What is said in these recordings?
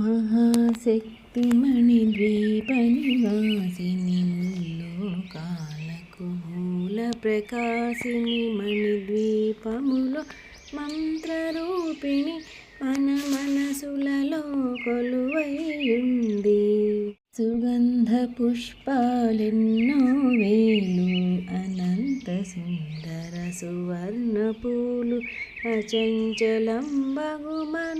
మహాశక్తిమణిద్వీపనివాసిని ముల్లోకాలకు మూల ప్రకాశిని మణిద్వీపములో మంత్రరూపిణి మన మనసులలో కొలువైయుంది సుగంధ పుష్పాలెన్నో వేలు అనంత సుందర సువర్ణ పూలు అచంచలంబగు మనోసుఖాలు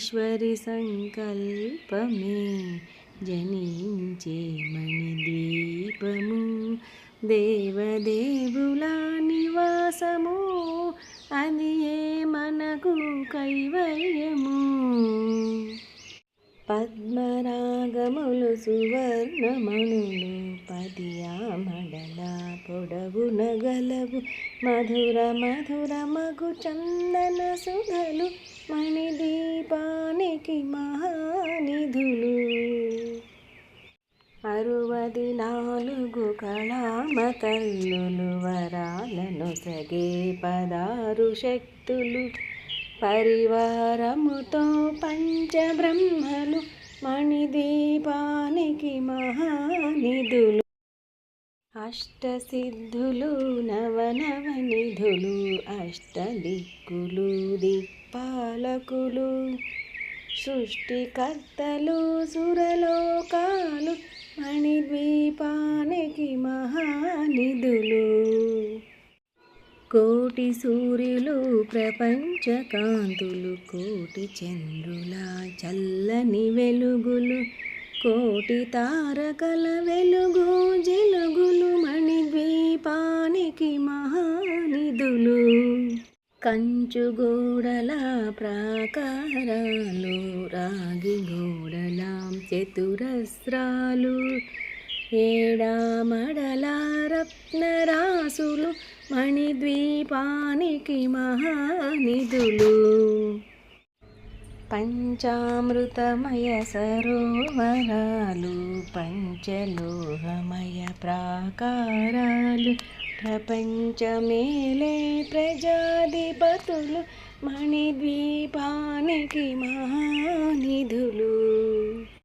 ఈశ్వరి సంకల్పమే జనించే మణిద్వీపము దేవదేవుల నివాసము అది ఏ మనకు కైవల్యము. పద్మరా నాగములు సువర్ణమణులు పదియామడల పొడవు నగలవు మధుర మధుర మగు చందన సుధలు మణిదీపానికి మహానిధులు. అరువది నాలుగు కళామతల్లులు వరాలను సగే పదారు శక్తులు పరివారముతో పంచబ్రహ్మలు మణిదీపానికి మహానిధులు అష్టసిద్ధులు నవనవనిధులు అష్టదిక్కులు దిక్పాలకులు సృష్టికర్తలు సురలోకాలు మణిద్వీపానికి మహానిధులు. కోటి సూర్యులు ప్రపంచ కాంతులు కోటి చంద్రుల చల్లని వెలుగులు కోటి తారకల వెలుగు జలుగులు మణిద్వీపానికి మహానిధులు. కంచుగోడల ప్రాకారాలు రాగి గోడల చతురస్రాలు ఏడామడల రత్నరాసులు మణిద్వీపానికి మహానిధులు. పంచామృతమయ సరోవరాలు పంచలోహమయ ప్రాకారాలు ప్రపంచమేలే ప్రజాధిపతులు మణిద్వీపానికి మహానిధులు.